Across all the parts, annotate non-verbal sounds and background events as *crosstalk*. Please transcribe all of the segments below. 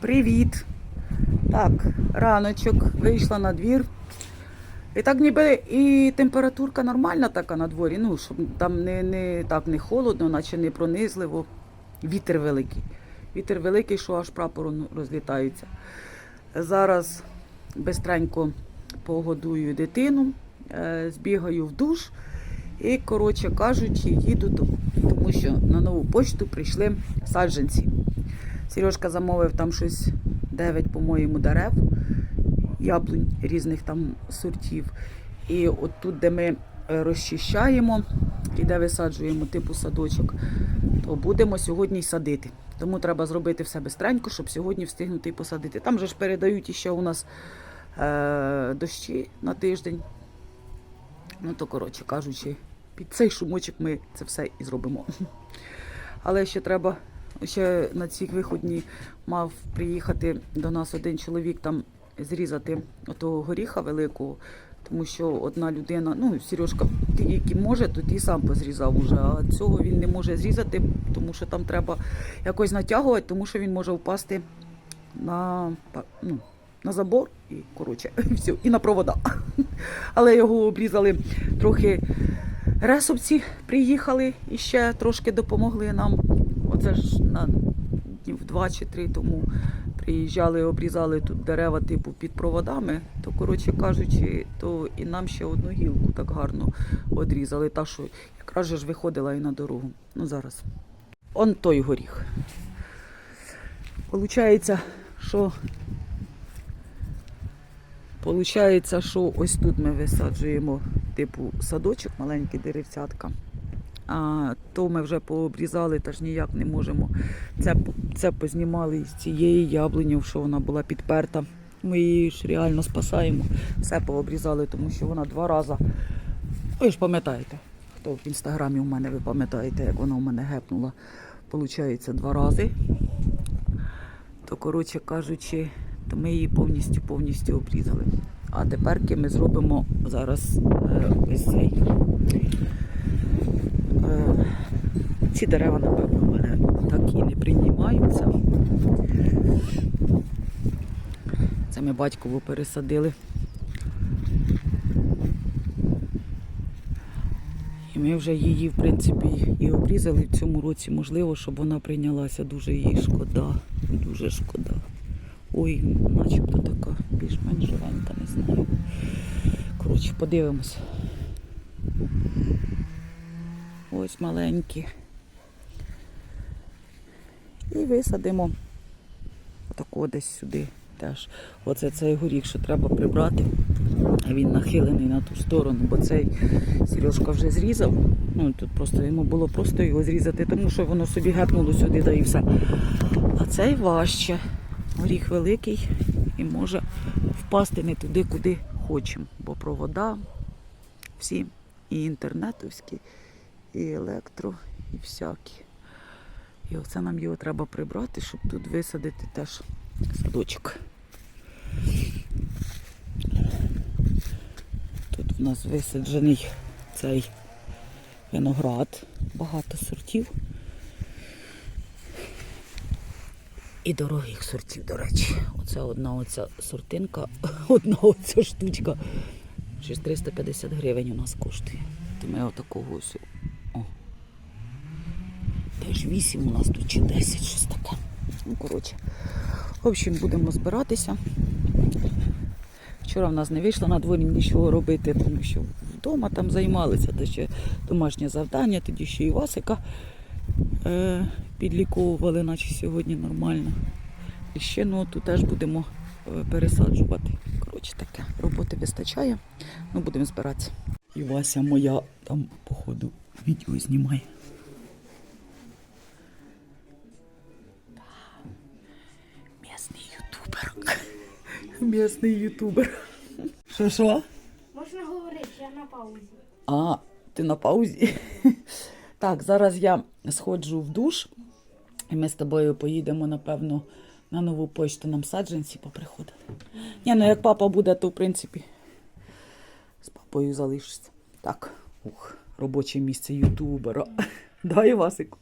Привіт! Так, раночок, вийшла на двір. І так ніби і температурка нормальна така на дворі, ну, щоб там не, не, так не холодно, наче не пронизливо. Вітер великий. Вітер великий, що аж прапор ну, розлітається. Зараз бистренько погодую дитину, е, збігаю в душ і, коротше кажучи, їду, тому що на нову почту прийшли саджанці. Сережка замовив там щось 9, по-моєму, дерев, яблунь різних там сортів. І от тут, де ми е, розчищаємо і де висаджуємо типу садочок, то будемо сьогодні й садити. Тому треба зробити все бистренько, щоб сьогодні встигнути і посадити. Там же ж передають іще у нас е, дощі на тиждень. Ну то, коротше кажучи, під цей шумочок ми це все і зробимо. Але ще треба, ще на ці виходні мав приїхати до нас один чоловік там зрізати отого горіха великого, тому що одна людина, ну, Сережка, ті, які може, то ті сам позрізав уже, а цього він не може зрізати, тому що там треба якось натягувати, тому що він може впасти на, ну, на забор і, коротше, *laughs* все, і на провода. *laughs* Але його обрізали трохи ресовці, приїхали і ще трошки допомогли нам. Оце ж на днів два чи три тому приїжджали, обрізали тут дерева типу під проводами, то, коротше кажучи, то і нам ще одну гілку так гарно одрізали. Та, що якраз же ж виходила і на дорогу. Ну зараз. Он той горіх. Получається, що Получається, що ось тут ми висаджуємо типу садочок, маленькі деревцятка. А то ми вже пообрізали, та ж ніяк не можемо. Це, це познімали із цієї яблуні, що вона була підперта. Ми її ж реально спасаємо. Все пообрізали, тому що вона два рази. Ви ж пам'ятаєте, хто в інстаграмі у мене, ви пам'ятаєте, як вона у мене гепнула. Получається два рази. То, коротше кажучи, то ми її повністю повністю обрізали. А тепер ми зробимо зараз е, ось цей. Е, ці дерева, напевно, мене так і не приймаються. Це ми батькову пересадили. І ми вже її, в принципі, і обрізали в цьому році. Можливо, щоб вона прийнялася. Дуже їй шкода. Дуже шкода. Ой, начебто така більш-менш живенька, не знаю. Коротше, подивимось. Ось маленькі. І висадимо отако десь сюди теж. Оце цей горіх, що треба прибрати. Він нахилений на ту сторону, бо цей Сережка вже зрізав. Ну тут просто йому було просто його зрізати, тому що воно собі гепнуло сюди, да і все. А цей важче. Горіх великий і може впасти не туди, куди хочемо. Бо провода всі, і інтернетовські, і електро, і всякі. І оце нам його треба прибрати, щоб тут висадити теж садочок. Тут в нас висаджений цей виноград, багато сортів. І дорогих сортів, до речі. Оце одна оця сортинка, *laughs* одна оця штучка. Щось 350 гривень у нас коштує. То ми отакого ось. О. 8 у нас тут чи 10, щось таке. Ну, коротше. В общем, будемо збиратися. Вчора в нас не вийшло на дворі нічого робити, тому що вдома там займалися, то ще домашнє завдання, тоді ще і Васика е, підліковували, наче сьогодні нормально. І ще ну, тут теж будемо е, пересаджувати. Коротше таке, роботи вистачає. Ну, будемо збиратися. І Вася моя там, походу, відео знімає. Місний ютубер. *laughs* Що що? Можна говорити, я на паузі. А, ти на паузі? *laughs* Так, зараз я сходжу в душ, і ми з тобою поїдемо, напевно, на нову почту нам саджанці поприходили. Ні, ну як папа буде, то в принципі з папою залишиться. Так, ух, робоче місце ютубера. *laughs* Дай Васику.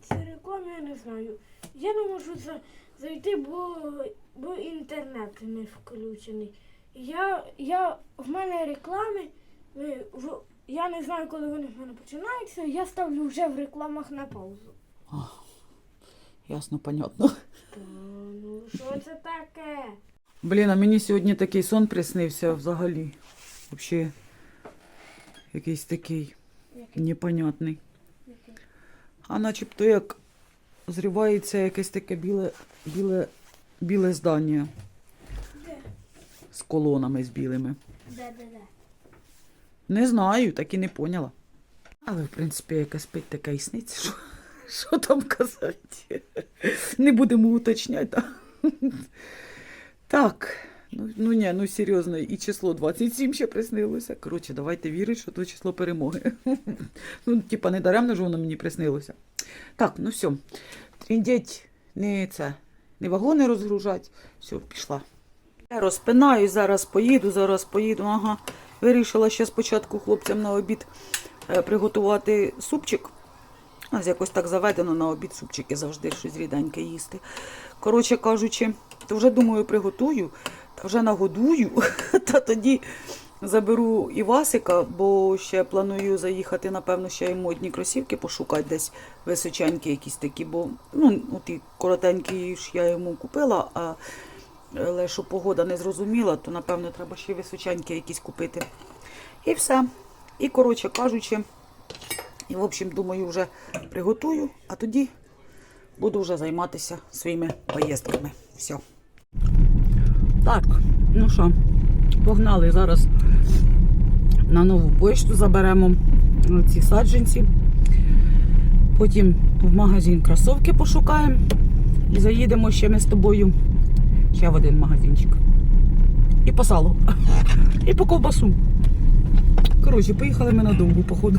Цілком я не знаю. я не можу зайти, бо, бо інтернет не включений. Я, я, в мене реклами, е, в, я не знаю, коли вони в мене починаються, я ставлю вже в рекламах на паузу. Ясно, понятно. Та, ну що це таке? Блін, а мені сьогодні такий сон приснився взагалі. Взагалі, якийсь такий Який? непонятний. Який? А начебто як зривається якесь таке біле, біле, біле здання Де? з колонами з білими. Де, де, де? Не знаю, так і не поняла. Але, в принципі, яке спить, таке і сниться. Що, що там казати? Не будемо уточняти. Так. Ну, ну ні, ну серйозно, і число 27 ще приснилося. Коротше, давайте вірити, що то число перемоги. Ну, типа, не даремно ж воно мені приснилося. Так, ну все. Тріндять не це, не вагони розгружать. Все, пішла. Я розпинаю, зараз поїду, зараз поїду. Ага. Вирішила ще спочатку хлопцям на обід е, приготувати супчик. Нас якось так заведено на обід супчики завжди щось ріденьке їсти. Коротше кажучи, то вже думаю, приготую, та вже нагодую, *laughs* та тоді заберу Івасика, бо ще планую заїхати, напевно, ще й модні кросівки пошукати десь височенькі якісь такі, бо ну, ті коротенькі ж я йому купила, а але що погода не зрозуміла, то напевно треба ще височенькі якісь купити. І все. І, коротше кажучи, і, в общем, думаю, вже приготую, а тоді буду вже займатися своїми поїздками. Все. Так, ну що, погнали зараз на нову почту заберемо ці саджанці. Потім в магазин кросовки пошукаємо. І заїдемо ще ми з тобою ще в один магазинчик. І по салу. *laughs* І по ковбасу. Коротше, поїхали ми надовго, походу.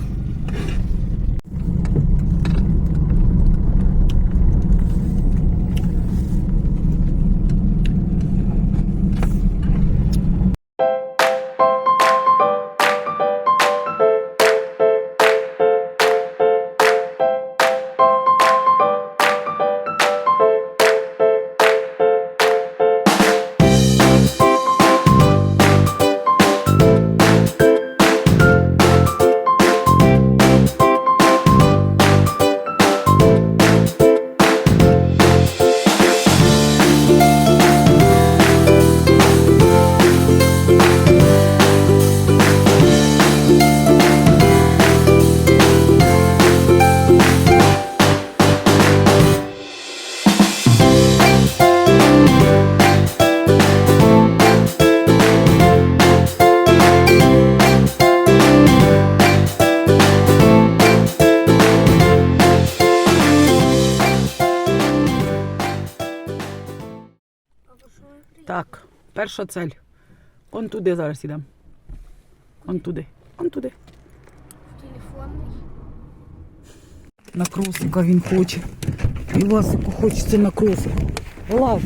Перша цель. Он туди зараз йдемо. Он туди. Он туди. Телефонний. На кросика він хоче. І Васику хочеться на кросику. Лазь.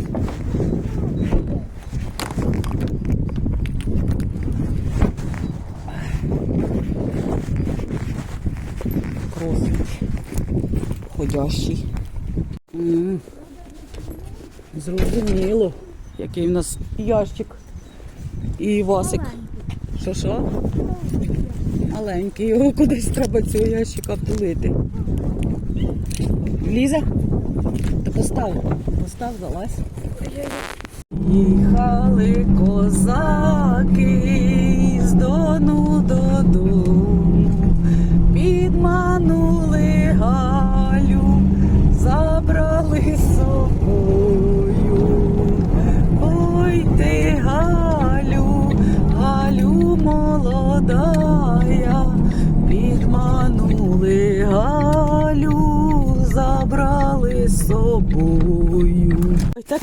Кросик. Ходящий. М. Зрозуміло, який в нас ящик. І Васик. Що що? Маленький, його кудись треба цього ящика втулити. Ліза? Та постав. Постав, залазь. Їхали козаки з дону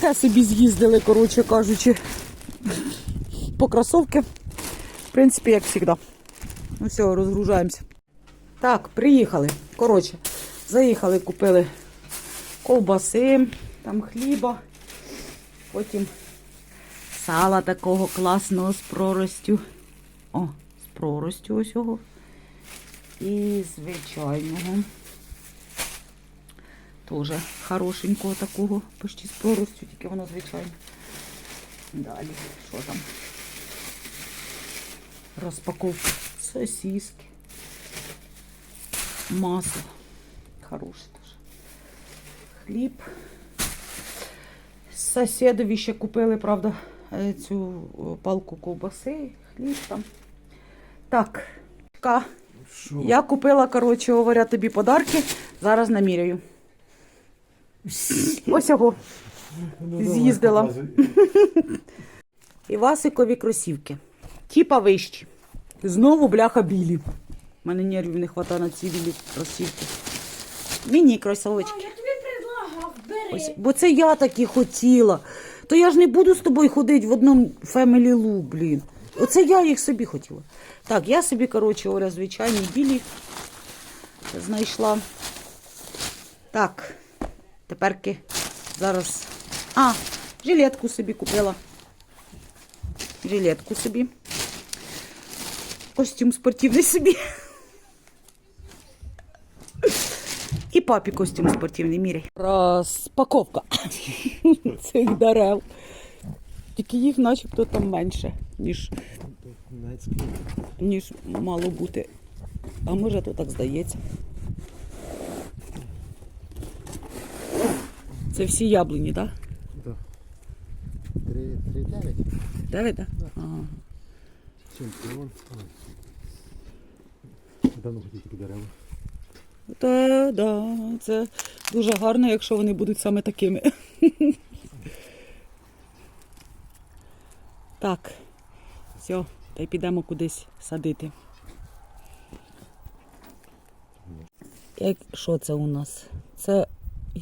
Таке собі з'їздили, коротше кажучи, по кросовки. В принципі, як завжди. Ну все, розгружаємося. Так, приїхали. Коротше, заїхали, купили ковбаси, там хліба, потім сала такого класного з проростю. О, з проростю ось. І звичайного. Теж хорошенького такого, почти з проростю, тільки воно звичайно. Далі, що там? Розпаковка. Сосиски. Масло. Хороше теж. Хліб. Сусідові ще купили, правда, е, цю палку ковбаси, хліб там. Так. Що? Я купила, коротше говоря, тобі подарки. Зараз наміряю. Ось його. Ну, з'їздила. Івасикові кросівки. Тіпа вищі. Знову бляха білі. У мене нервів не вистачає на ці білі кросівки. Міні кросовочки. Ось, бо це я такі хотіла. То я ж не буду з тобою ходити в одному Family Look, блін. Оце я їх собі хотіла. Так, я собі, коротше, говоря, звичайні білі знайшла. Так, теперки зараз. А, жилетку собі купила. Жилетку собі. Костюм спортивний собі. І папі костюм спортивний міряй. Розпаковка цих дерев. Тільки їх начебто там менше, ніж, ніж мало бути. А може то так здається. Це всі яблуні, так? Да. Три, дев'ять. Дев'ять, так? Ага. Давно хотів такі дерева. Та, да, це дуже гарно, якщо вони будуть саме такими. *laughs* Так, все, та й підемо кудись садити. Як, що це у нас? Це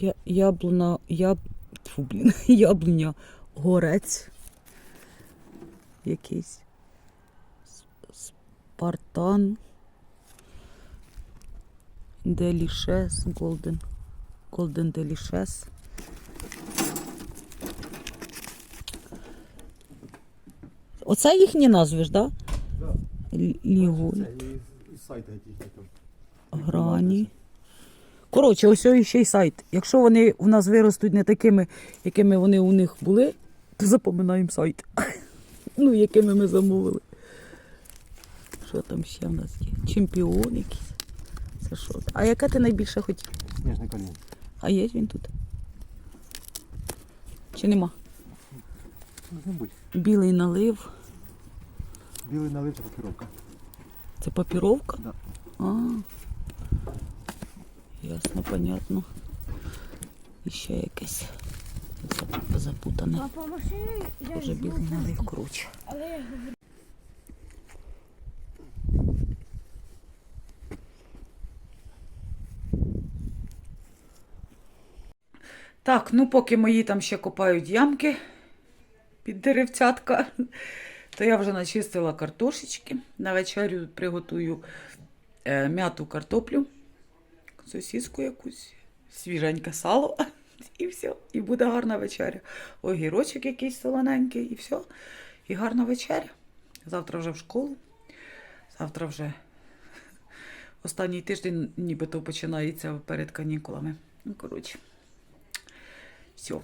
я, яблуна, яб, тьфу, блін, *laughs* яблуня, горець якийсь. Спартан. Делішес, Голден. Голден Делішес. Оце їхні назви ж, так? Да. Да? Лігуль, грані. Коротше, ось ще й сайт. Якщо вони у нас виростуть не такими, якими вони у них були, то запоминаємо сайт. *laughs* Ну, якими ми замовили. Що там ще в нас є? Чемпіон якийсь. Це що? А яке ти найбільше хотів? Сніжний камінь. А є він тут? Чи нема? Може. Білий налив. Білий налив це папіровка. Це папіровка? Да. А. Ясно, понятно. І ще якесь запутане. Вже я говорю, Так, ну поки мої там ще копають ямки під деревцятка, то я вже начистила картошечки. На вечерю приготую е, м'яту картоплю, сосиску якусь, свіженьке сало *laughs* і все. І буде гарна вечеря. Огірочок якийсь солоненький, і все. І гарна вечеря. Завтра вже в школу. Завтра вже *laughs* останній тиждень нібито починається перед канікулами. Ну, коротше. Все.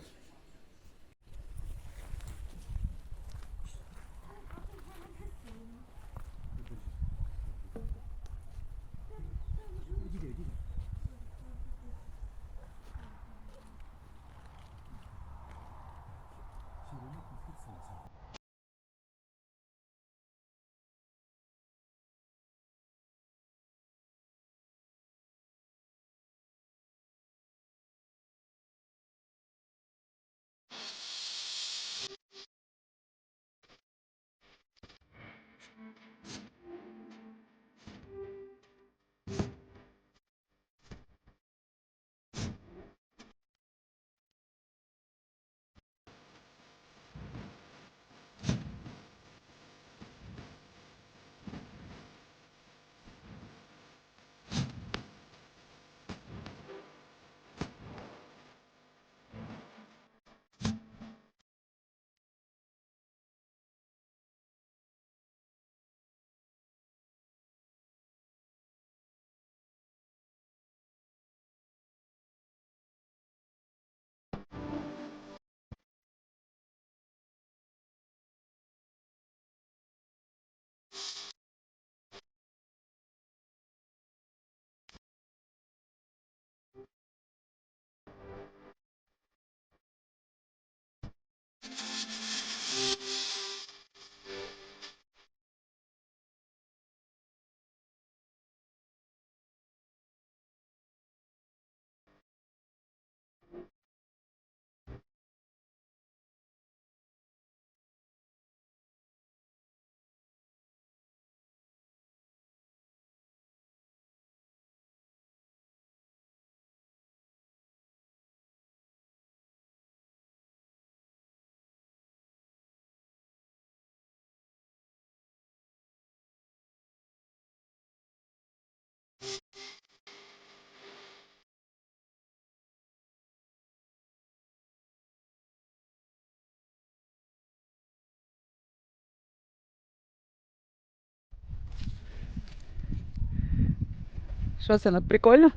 Що це, ну, прикольно?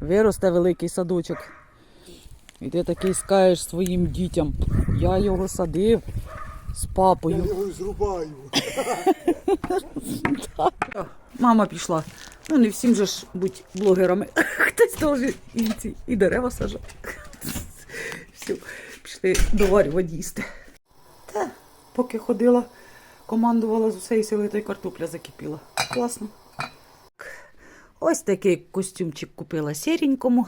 Виросте великий садочок. І ти такий скажеш своїм дітям. Я його садив з папою. Я його зрубаю. Мама пішла. Ну, не всім же ж бути блогерами. *laughs* Хтось теж і, ці, і дерева сажати. Все, пішли доварювати їсти. Та, поки ходила, командувала з усієї сили, та й картопля закипіла. Класно. Ось такий костюмчик купила сіренькому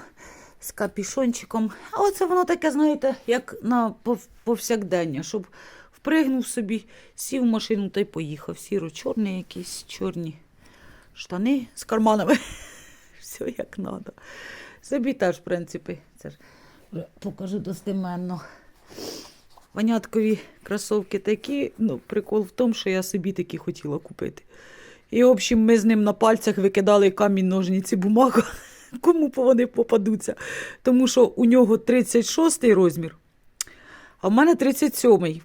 з капішончиком. А оце воно таке, знаєте, як на пов- повсякдення, щоб впригнув собі, сів в машину та й поїхав. Сіро-чорний якийсь, чорні штани з карманами. *laughs* Все як треба. Собі теж, в принципі, це ж покажу достеменно. Ваняткові кросовки такі, ну, прикол в тому, що я собі такі хотіла купити. І, в общем, ми з ним на пальцях викидали камінь, ножниці, бумагу, *laughs* кому вони попадуться. Тому що у нього 36 розмір, а в мене 37-й.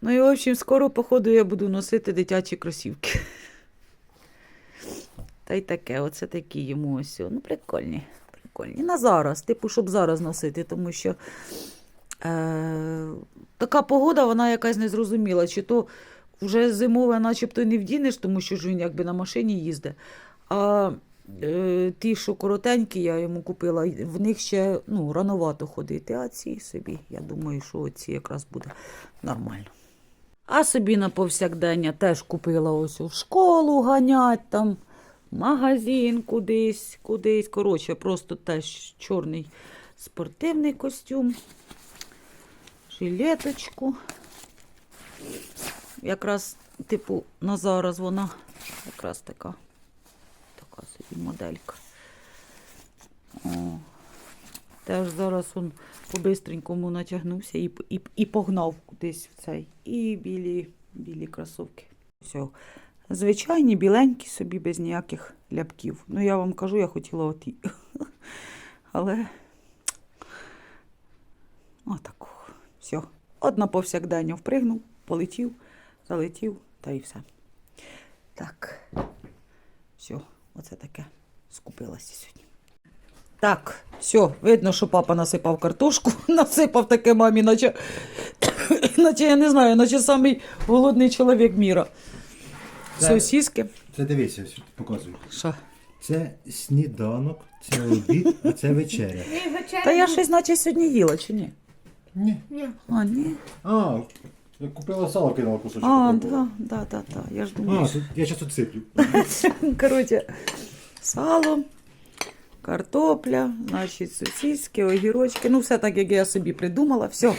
Ну і, в общем, скоро, походу, я буду носити дитячі кросівки. *laughs* Та й таке, оце такі йому ось. Ну, прикольні. Прикольні. На зараз, типу, щоб зараз носити, тому що е, така погода, вона якась незрозуміла. Чи то вже зимове, начебто, не вдінеш, тому що ж він якби на машині їздить. А е, ті, що коротенькі, я йому купила, в них ще ну, рановато ходити. А ці собі, я думаю, що ці якраз буде нормально. А собі на повсякдення теж купила ось в школу ганять там, магазин кудись, кудись. Коротше, просто теж чорний спортивний костюм, жилеточку. Якраз, типу, на зараз вона якраз така, така собі моделька. О. Теж зараз он по-бистренькому натягнувся і, і, і погнав кудись в цей. І білі, білі кросовки. Все. Звичайні, біленькі собі, без ніяких ляпків. Ну, я вам кажу, я хотіла оті. *laughs* Але отаку. Все. Одна повсякдення впригнув, полетів, залетів та і все. Так. Все, оце таке скупилася сьогодні. Так, все, видно, що папа насипав картошку, *laughs* насипав таке мамі, наче, *coughs* наче я не знаю, наче самий голодний чоловік міра. Це- Сосіски. Це дивися, показую. Що? Це сніданок, це обід, а це вечеря. Та я щось наче сьогодні їла, чи ні? Ні. А, ні. А, купила сало, кинула кусочок. А, да, да, да, да. Я ж А, думаю. тут, я зараз тут сиплю. Коротше, сало, картопля, значить, сосиски, огірочки. Ну, все так, як я собі придумала. Все,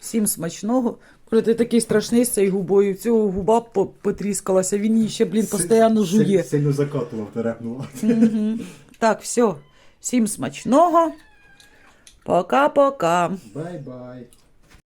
всім смачного. Коли ти такий страшний з цією губою, цього губа по- потріскалася, він її ще, блін, постійно жує. Сильно закатував, терепнула. Мгм. Так, все. Всім смачного. Пока-пока. Бай-бай.